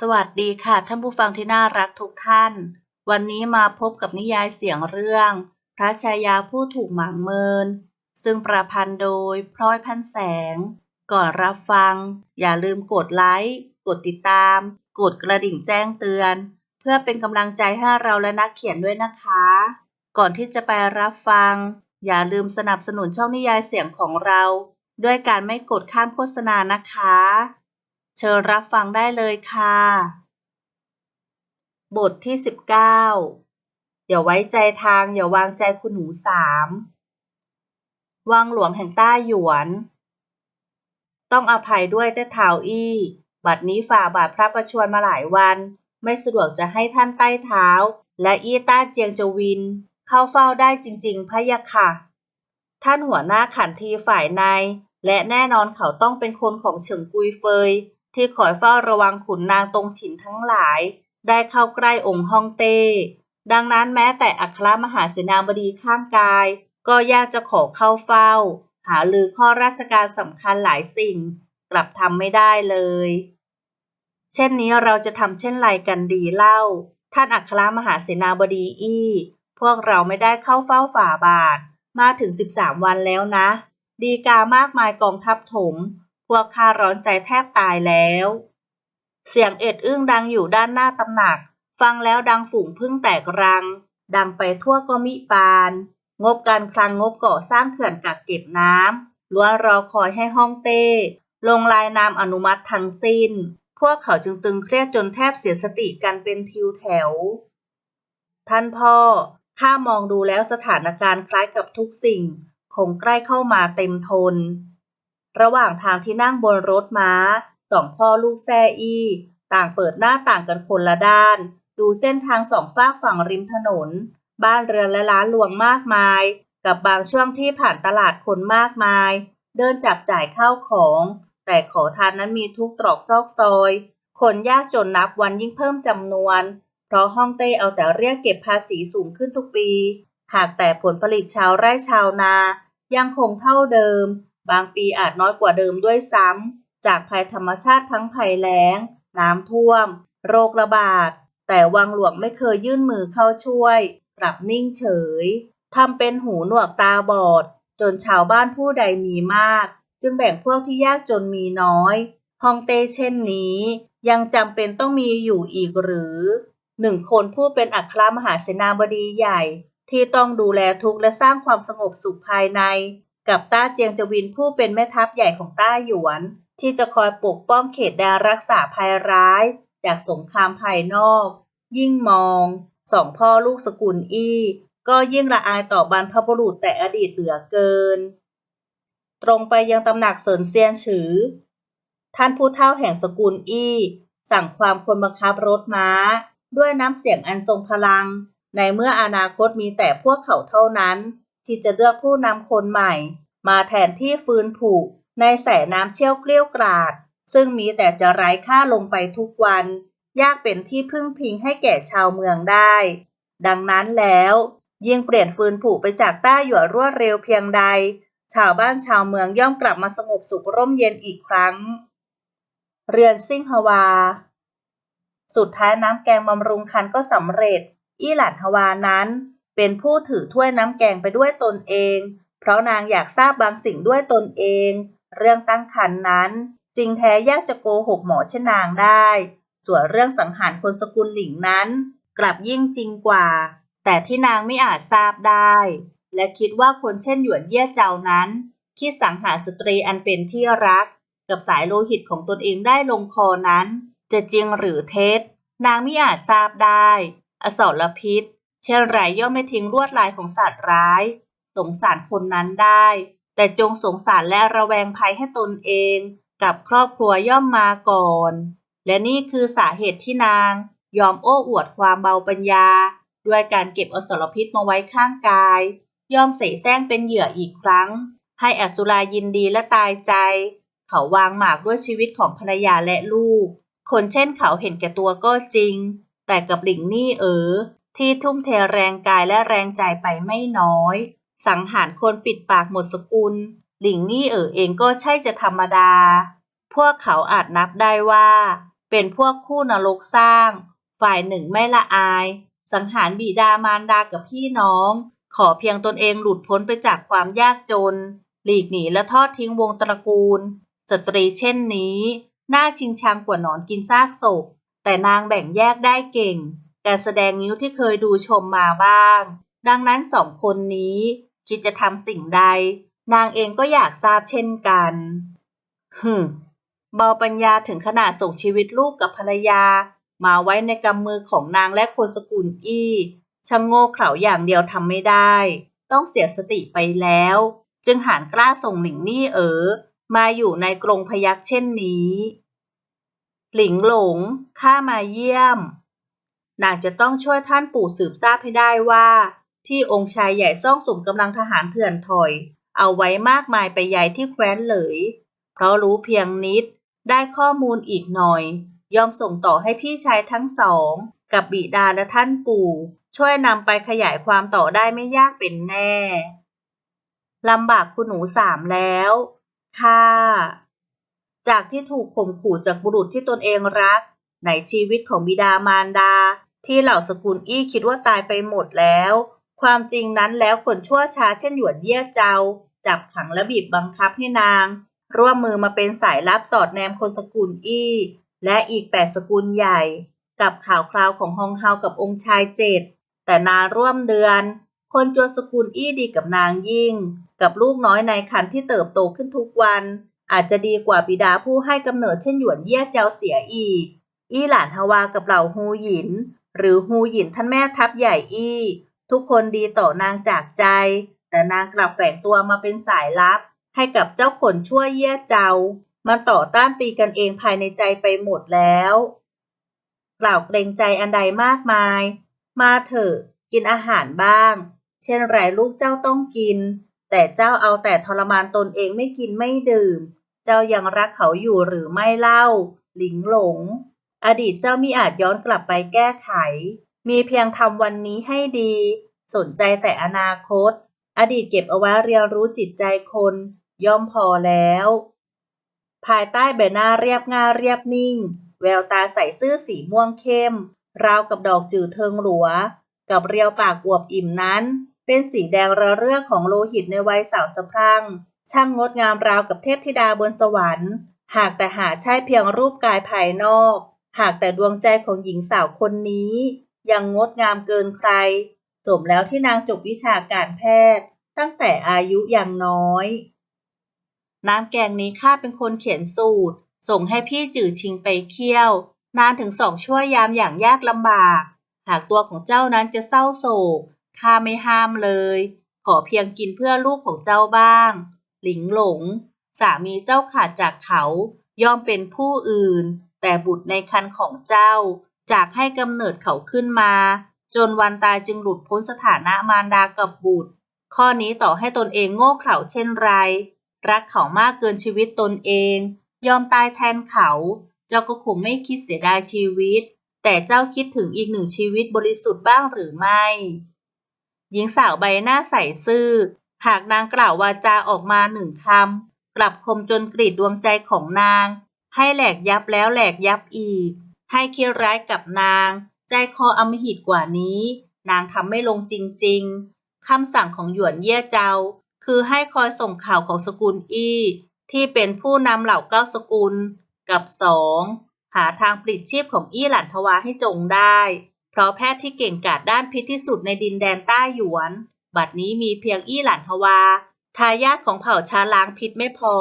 สวัสดีค่ะท่านผู้ฟังที่น่ารักทุกท่าน วันนี้มาพบกับนิยายเสียงเรื่อง พระชายาผู้ถูกหมางเมิน ซึ่งประพันธ์โดยพลอยพันแสง ก่อนรับฟัง อย่าลืมกดไลค์กดติดตาม กดกระดิ่งแจ้งเตือน เพื่อเป็นกำลังใจให้เราและนักเขียนด้วยนะคะ ก่อนที่จะไปรับฟัง อย่าลืมสนับสนุนช่องนิยายเสียงของเรา ด้วยการไม่กดข้ามโฆษณานะคะ เชิญรับฟังได้เลยค่ะ บทที่สิบเก้าอย่าไว้ใจทางอย่าวางใจคุณหนูสามวังหลวงแห่งต้าหยวน ต้องอภัยด้วยแต่เท้าอี้ บัดนี้ฝ่าบาทพระประชวรมาหลายวัน ไม่สะดวกจะให้ท่านใต้เท้า และอี้ต้าเจียงจวิน เข้าเฝ้าได้จริง ๆพะยะค่ะ ท่านหัวหน้าขันทีฝ่ายใน และแน่นอนเขาต้องเป็นคนของเฉิงกุยเฟย ที่คอยเฝ้าระวังขุนนางตรงฉินทั้งหลาย ได้เข้าใกล้องค์ฮ่องเต้ ดังนั้นแม้แต่อัครมหาเสนาบดีข้างกาย ก็ยากจะขอเข้าเฝ้า หาลือข้อราชการสำคัญหลายสิ่ง กลับทำไม่ได้เลย เช่นนี้เราจะทำเช่นไรกันดีเล่า ท่านอัครมหาเสนาบดีอี้ พวกเราไม่ได้เข้าเฝ้าฝ่าบาท มาถึง 13 วันแล้วนะ ดีกามากมายกองทัพถม วกข้าร้อนใจแทบตายแล้ว เสียงเอ็ดอึ้งดังอยู่ด้านหน้าตำหนัก ฟังแล้วดังฝูงพึ่งแตกรัง ดังไปทั่วก็มิปาน งบการคลังงบก่อสร้างเขื่อนกักเก็บน้ำล้วนรอคอยให้ห้องเต้ ลงลายนามอนุมัติทั้งสิ้น พวกเขาจึงตึงเครียดจนแทบเสียสติกันเป็นทิวแถว ท่านพ่อข้ามองดูแล้วสถานการณ์คล้ายกับทุกสิ่ง คงใกล้เข้ามาเต็มทน ระหว่างทางที่นั่งบนรถม้าสองพ่อลูกแซ่อี้ ต่างเปิดหน้าต่างกันคนละด้าน ดูเส้นทางสองฝากฝั่งริมถนน บ้านเรือนและร้านรวงมากมาย กับบางช่วงที่ผ่านตลาดคนมากมาย เดินจับจ่ายข้าวของ แต่ขอทานนั้นมีทุกตรอกซอกซอย คนยากจนนับวันยิ่งเพิ่มจำนวน เพราะฮ่องเต้เอาแต่เรียกเก็บภาษีสูงขึ้นทุกปี หากแต่ผลผลิตชาวไร่ชาวนา ยังคงเท่าเดิม บางปีอาจน้อยกว่าเดิมด้วยซ้ำจากภัยธรรมชาติทั้งภัยแล้ง น้ำท่วม โรคระบาด แต่วังหลวงไม่เคยยื่นมือเข้าช่วย กลับนิ่งเฉยทำเป็นหูหนวกตาบอด จนชาวบ้านผู้ใดมีมาก จึงแบ่งพวกที่ยากจนมีน้อยฮองเต้เช่นนี้ ยังจำเป็นต้องมีอยู่อีกหรือหนึ่งคนผู้เป็นอัครมหาเสนาบดีใหญ่ ที่ต้องดูแลทุกและสร้างความสงบสุขภายใน กับต้าเจียงจวินผู้เป็นแม่ทัพใหญ่ของต้าหยวน ที่จะคอยปกป้องเขตแดนรักษาภัยร้าย จากสงครามภายนอก ยิ่งมองสองพ่อลูกสกุลอี้ ก็ยิ่งละอายต่อบรรพบุรุษแต่อดีตเหลือเกิน ตรงไปยังตำหนักเสินเซียนฉือ ท่านผู้เฒ่าแห่งสกุลอี้ สั่งความคนบังคับรถม้า ด้วยน้ำเสียงอันทรงพลัง ในเมื่ออนาคตมีแต่พวกเขาเท่านั้น ที่จะเลือกผู้นำคนใหม่ มาแทนที่ฟื้นผูกในแสน้ำเชี่ยวเกลี้ยวกราด ซึ่งมีแต่จะไร้ค่าลงไปทุกวัน ยากเป็นที่พึ่งพิงให้แก่ชาวเมืองได้ ดังนั้นแล้ว ยิ่งเปลี่ยนฟืนผูกไปจากต้าหยวนรวดเร็วเพียงใด ชาวบ้านชาวเมืองย่อมกลับมาสงบสุขร่มเย็นอีกครั้ง เรือนซิ่งฮวา สุดท้ายน้ำแกงบำรุงคันก็สำเร็จ อี้หลันฮวานั้น เป็นผู้ถือถ้วยน้ำแกงไปด้วยตนเอง เพราะนางอยากทราบบางสิ่งด้วยตนเอง เรื่องตั้งครรภ์นั้นจริงแท้ยากจะโกหกหมอเช่นนางได้ ส่วนเรื่องสังหารคนสกุลหลิงนั้น กลับยิ่งจริงกว่า แต่ที่นางไม่อาจทราบได้ และคิดว่าคนเช่นหยวนเย่เจ้านั้น คิดสังหารสตรีอันเป็นที่รัก กับสายโลหิตของตนเองได้ลงคอนั้น จะจริงหรือเท็จ นางไม่อาจทราบได้ อสรพิษ เช่นไรย่อมไม่ทิ้งลวดลายของสัตว์ร้าย สงสารคนนั้นได้ แต่จงสงสารและระแวงภัยให้ตนเอง กับครอบครัวย่อมมาก่อน และนี่คือสาเหตุที่นาง ยอมโอ้อวดความเบาปัญญา ด้วยการเก็บอสรพิษมาไว้ข้างกาย ยอมเสแสร้งเป็นเหยื่ออีกครั้ง ให้อสุรายินดีและตายใจ เขาวางหมากด้วยชีวิตของภรรยาและลูก คนเช่นเขาเห็นแก่ตัวก็จริง แต่กับหลิงนี่เออ ที่ทุ่มเทแรงกายและแรงใจไปไม่น้อย สังหารคนปิดปากหมดสกุล หลิงนี่เอ๋อเองก็ใช่จะธรรมดา พวกเขาอาจนับได้ว่า เป็นพวกคู่นรกสร้าง ฝ่ายหนึ่งไม่ละอาย สังหารบิดามารดากับพี่น้อง ขอเพียงตนเองหลุดพ้นไปจากความยากจน หลีกหนีและทอดทิ้งวงตระกูล สตรีเช่นนี้ น่าชิงชังกว่าหนอนกินซากศพแต่นางแบ่งแยกได้เก่ง การแสดงนิ้วที่เคยดูชมมาบ้าง ดังนั้นสองคนนี้คิดจะทำสิ่งใด นางเองก็อยากทราบเช่นกันฮึเบาปัญญาถึงขนาดส่งชีวิตลูกกับภรรยา มาไว้ในกำมือของนางและคนสกุลอี้ช่างโง่เขลาอย่างเดียวทำไม่ได้ ต้องเสียสติไปแล้ว จึงหานกล้าส่งหลิงนี่เอ๋อมาอยู่ในกรงพยักเช่นนี้ หลิงหลงข้ามาเยี่ยม นางจะต้องช่วยท่านปู่สืบทราบให้ได้ว่า ที่องค์ชายใหญ่ซ่องสุมกำลังทหารเถื่อนถอย เอาไว้มากมายไปใหญ่ที่แคว้นเหลย เพราะรู้เพียงนิด ได้ข้อมูลอีกหน่อย ยอมส่งต่อให้พี่ชายทั้งสอง กับบิดาและท่านปู่ ช่วยนำไปขยายความต่อได้ไม่ยากเป็นแน่ลำบากคุณหนูสามแล้ว ค่ะ จากที่ถูกข่มขู่จากบุรุษที่ตนเองรัก ในชีวิตของบิดามารดา ที่เหล่าสกุลอี้คิดว่าตายไปหมดแล้ว ความจริงนั้นแล้วคนชั่วช้าเช่นหยวนเยี่ยเจ้า จับขังและบีบบังคับให้นาง ร่วมมือมาเป็นสายลับสอดแนมคนสกุลอี้ และอีกแปดสกุลใหญ่ กับข่าวคราวของฮองเฮากับองค์ชายเจ็ดแต่นานร่วมเดือน คนจวนสกุลอี้ดีกับนางยิ่ง กับลูกน้อยในคันที่เติบโตขึ้นทุกวัน อาจจะดีกว่าบิดาผู้ให้กำเนิดเช่นหยวนเยี่ยเจ้าเสียอีก อี้หลานฮาวากับเหล่าฮูหยิน หรือฮูหยินท่านแม่ทัพใหญ่อี้ ทุกคนดีต่อนางจากใจ แต่นางกลับแฝงตัวมาเป็นสายลับ ให้กับเจ้าขนชั่วเยี่ยเจ้า มันต่อต้านตีกันเองภายในใจไปหมดแล้ว กล่าวเกรงใจอันใดมากมาย มาเถอะกินอาหารบ้าง เช่นไรลูกเจ้าต้องกิน แต่เจ้าเอาแต่ทรมานตนเองไม่กินไม่ดื่ม เจ้ายังรักเขาอยู่หรือไม่เล่า หลิงหลง อดีตเจ้ามิอาจย้อนกลับไปแก้ไข มีเพียงทำวันนี้ให้ดี สนใจแต่อนาคต อดีตเก็บเอาไว้เรียนรู้จิตใจคน ย่อมพอแล้ว ภายใต้ใบหน้าเรียบง่ายเรียบนิ่ง แววตาใส่เสื้อสีม่วงเข้ม ราวกับดอกจืดเทิงหลัว กับเรียวปากอวบอิ่มนั้น เป็นสีแดงระเรื่อของโลหิตในวัยสาวสะพรั่ง ช่างงดงามราวกับเทพธิดาบนสวรรค์ หากแต่หาใช่เพียงรูปกายภายนอก หากแต่ดวงใจของหญิงสาวคนนี้ ยังงดงามเกินใคร สมแล้วที่นางจบวิชาการแพทย์ ตั้งแต่อายุยังน้อย น้ำแกงนี้ข้าเป็นคนเขียนสูตร ส่งให้พี่จื่อชิงไปเคี่ยว นานถึงสองชั่วยามอย่างยากลำบาก หากตัวของเจ้านั้นจะเศร้าโศกข้าไม่ห้ามเลย ขอเพียงกินเพื่อลูกของเจ้าบ้าง หลิงหลง สามีเจ้าขาดจากเขา ย่อมเป็นผู้อื่น แต่บุตรในคันของเจ้า จากให้กำเนิดเขาขึ้นมา จนวันตายจึงหลุดพ้นสถานะมารดากับบุตร ข้อนี้ต่อให้ตนเองโง่เขลาเช่นไร รักเขามากเกินชีวิตตนเอง ยอมตายแทนเขา เจ้าก็คงไม่คิดเสียดายชีวิต แต่เจ้าคิดถึงอีกหนึ่งชีวิตบริสุทธิ์บ้างหรือไม่ หญิงสาวใบหน้าใสซื่อ หากนางกล่าววาจาออกมาหนึ่งคำกลับคมจนกรีดดวงใจของนาง ให้แหลกยับแล้วแหลกยับอีก ให้คิดร้ายกับนาง ใจคออมหิตกว่านี้ นางทำไม่ลงจริงๆคำสั่งของหยวนเย่เจ้า คือให้คอยส่งข่าวของสกุลอี้ที่เป็นผู้นำเหล่าเก้าสกุล กับสองหาทางปลิดชีพของอี้หลันทวาให้จงได้ เพราะแพทย์ที่เก่งกาจด้านพิษที่สุดในดินแดนใต้หยวน บัดนี้มีเพียงอี้หลันทวาทายาทของเผ่าชาล้างพิษไม่พอ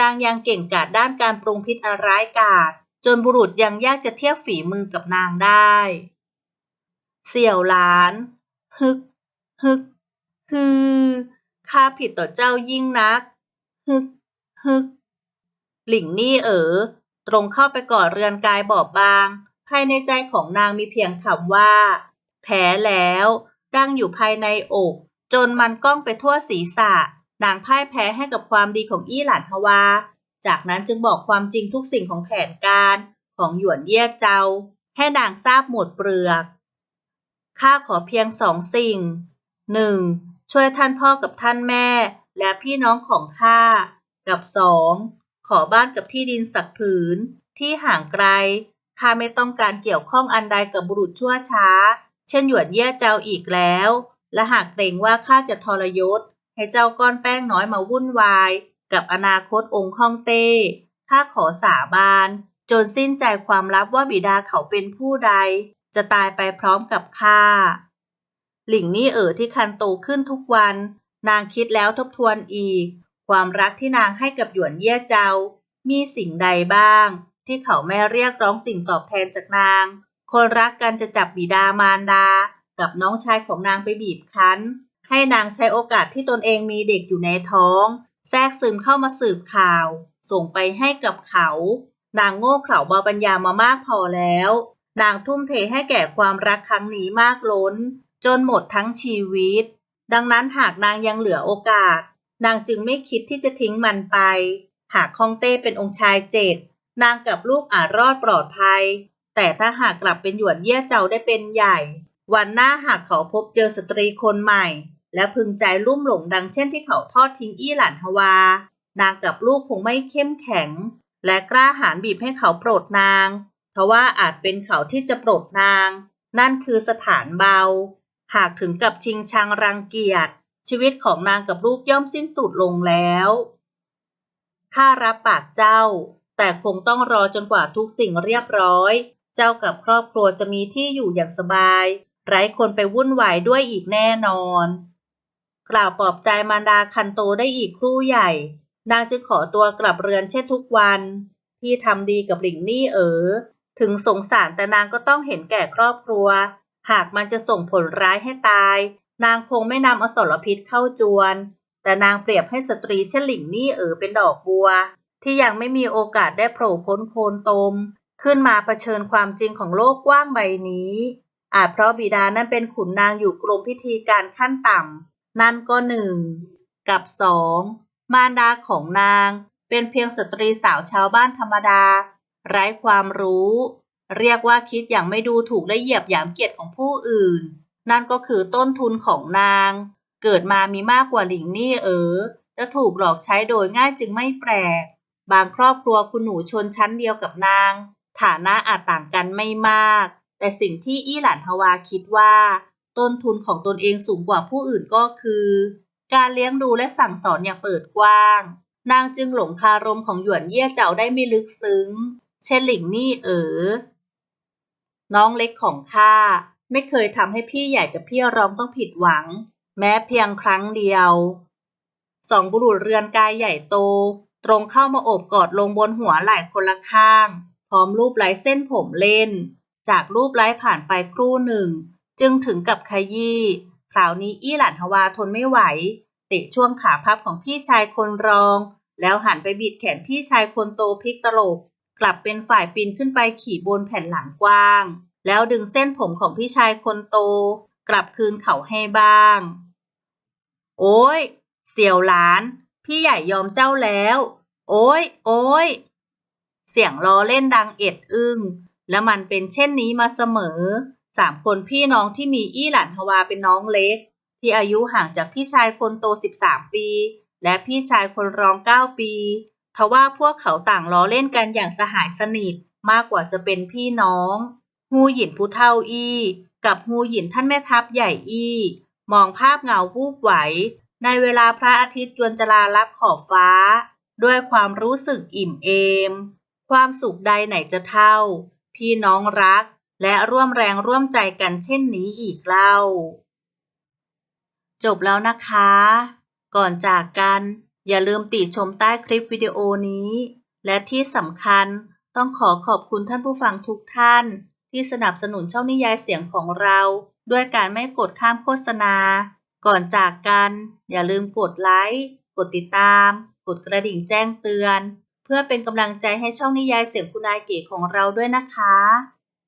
นางยังเก่งกาจด้านการปรุงพิษอันร้ายกาจจนบุรุษยังยากจะเทียบฝีมือกับนางได้ เสี่ยวหลาน ฮึก ฮึก ฮือ ข้าผิดต่อเจ้ายิ่งนัก ฮึก ฮึก หลิงนี่เอ๋อ ตรงเข้าไปกอดเรือนกายบอบบาง ภายในใจของนางมีเพียงคำว่าแพ้แล้ว ดังอยู่ภายในอก จนมันก้องไปทั่วศีรษะ นางพ่ายแพ้ให้กับความดีของอี้หลานฮวา จากนั้นจึงบอกความจริงทุกสิ่งของแผนการของหยวนเย่เจ้า ให้นางทราบหมดเปลือก ข้าขอเพียงสองสิ่งหนึ่งช่วยท่านพ่อกับท่านแม่ และพี่น้องของข้า กับสองขอบ้านกับที่ดินสักผืน ที่ห่างไกลข้าไม่ต้องการเกี่ยวข้องอันใดกับบุรุษชั่วช้า เช่นหยวนเย่เจ้าอีกแล้ว และหากเกรงว่าข้าจะทรยศ ให้เจ้าก้อนแป้งน้อยมาวุ่นวาย กับอนาคตองค์ฮ่องเต้ ข้าขอสาบาน จนสิ้นใจความลับว่าบิดาเขาเป็นผู้ใด จะตายไปพร้อมกับข้า หลิงนี่เอ๋อที่คันโตขึ้นทุกวัน นางคิดแล้วทบทวนอีก ความรักที่นางให้กับหยวนเย่เจ้า มีสิ่งใดบ้าง ที่เขาไม่เรียกร้องสิ่งตอบแทนจากนาง คนรักกันจะจับบิดามารดา กับน้องชายของนางไปบีบคั้น ให้นางใช้โอกาสที่ตนเองมีเด็กอยู่ในท้อง แทรกซึมเข้ามาสืบข่าว ส่งไปให้กับเขา นางโง่เขลาเบาปัญญามามากพอแล้ว นางทุ่มเทให้แก่ความรักครั้งนี้มากล้น จนหมดทั้งชีวิต ดังนั้นหากนางยังเหลือโอกาส นางจึงไม่คิดที่จะทิ้งมันไป หากคองเต้เป็นองค์ชายเจ็ดนางกับลูกอาจรอดปลอดภัย แต่ถ้าหากกลับเป็นหยวนเยี่ยเจ้าได้เป็นใหญ่ วันหน้าหากเขาพบเจอสตรีคนใหม่ และพึงใจลุ่มหลงดังเช่นที่เขาทอดทิ้งอี้หลานฮวา นางกับลูกคงไม่เข้มแข็ง และกล้าหาญบีบให้เขาโปรดนาง เพราะว่าอาจเป็นเขาที่จะโปรดนาง นั่นคือสถานเบา หากถึงกับชิงชังรังเกียจ ชีวิตของนางกับลูกย่อมสิ้นสุดลงแล้วข้ารับปากเจ้า แต่คงต้องรอจนกว่าทุกสิ่งเรียบร้อย เจ้ากับครอบครัวจะมีที่อยู่อย่างสบาย ไร้คนไปวุ่นวายด้วยอีกแน่นอน กล่าวปลอบใจมารดาคันโตได้อีกครู่ใหญ่ นางจึงขอตัวกลับเรือนเช่นทุกวัน ที่ทำดีกับหลิงนี่เอ๋อถึงสงสารแต่นางก็ต้องเห็นแก่ครอบครัว หากมันจะส่งผลร้ายให้ตาย นางคงไม่นำอสรพิษเข้าจวน แต่นางเปรียบให้สตรีเช่นหลิงนี่เอ๋อเป็นดอกบัว ที่ยังไม่มีโอกาสได้โผล่พ้นโคนตม ขึ้นมาเผชิญความจริงของโลกกว้างใบนี้อาจเพราะบิดานั้นเป็นขุนนางอยู่กรมพิธีการขั้นต่ำ นั่นก็หนึ่ง กับสอง มารดาของนางเป็นเพียงสตรีสาวชาวบ้านธรรมดา ไร้ความรู้ เรียกว่าคิดอย่างไม่ดูถูกและเหยียบหยามเกียรติของผู้อื่น นั่นก็คือต้นทุนของนาง เกิดมามีมากกว่าหลิงนี่เอ๋อจะถูกหลอกใช้โดยง่ายจึงไม่แปลก บางครอบครัวคุณหนูชนชั้นเดียวกับนาง ฐานะอาจต่างกันไม่มาก แต่สิ่งที่อี้หลานฮวาคิดว่า ต้นทุนของตนเองสูงกว่าผู้อื่นก็คือ การเลี้ยงดูและสั่งสอนอย่างเปิดกว้าง นางจึงหลงคารมของหยวนเย่เจ้าได้ไม่ลึกซึ้ง เช่นหลิงนี่เอ๋อน้องเล็กของข้าไม่เคยทำให้พี่ใหญ่กับพี่รองต้องผิดหวัง แม้เพียงครั้งเดียว สองบุรุษเรือนกายใหญ่โต ตรงเข้ามาโอบกอดลงบนหัวไหล่คนละข้าง พร้อมรูปไล้เส้นผมเล่น จากรูปไล้ผ่านไปครู่หนึ่ง จึงถึงกับขยี้คราวนี้อี้หลานฮวาทนไม่ไหวเตะช่วงขาพับของพี่ชายคนรอง แล้วหันไปบิดแขนพี่ชายคนโตพลิกตลบกลับเป็นฝ่ายปีนขึ้นไปขี่บนแผ่นหลังกว้าง แล้วดึงเส้นผมของพี่ชายคนโต กลับคืนเขาให้บ้าง โอ้ยเสี่ยวหลาน พี่ใหญ่ยอมเจ้าแล้ว โอ้ยโอ้ยเสียงล้อเล่นดังเอ็ดอึ้งและมันเป็นเช่นนี้มาเสมอ สามคนพี่น้องที่มีอี้หลานฮวาเป็นน้องเล็ก ที่อายุห่างจากพี่ชายคนโต13ปี และพี่ชายคนรอง9ปีทว่าพวกเขาต่างล้อเล่นกันอย่างสหายสนิทมากกว่าจะเป็นพี่น้อง ฮูหยินผู้เท่าอี้ กับฮูหยินท่านแม่ทัพใหญ่อี้ มองภาพเงาวูบไหว ในเวลาพระอาทิตย์จวนจลาลับขอบฟ้า ด้วยความรู้สึกอิ่มเอม ความสุขใดไหนจะเท่า พี่น้องรัก และร่วมแรงร่วมใจกันเช่นนี้อีกเล่า จบแล้วนะคะ ก่อนจากกัน อย่าลืมติชมใต้คลิปวิดีโอนี้ และที่สำคัญต้องขอขอบคุณท่านผู้ฟังทุกท่าน ที่สนับสนุนช่องนิยายเสียงของเรา ด้วยการไม่กดข้ามโฆษณา ก่อนจากกัน อย่าลืมกดไลค์กดติดตาม กดกระดิ่งแจ้งเตือน เพื่อเป็นกำลังใจให้ช่องนิยายเสียงคุณนายเก๋ของเราด้วยนะคะ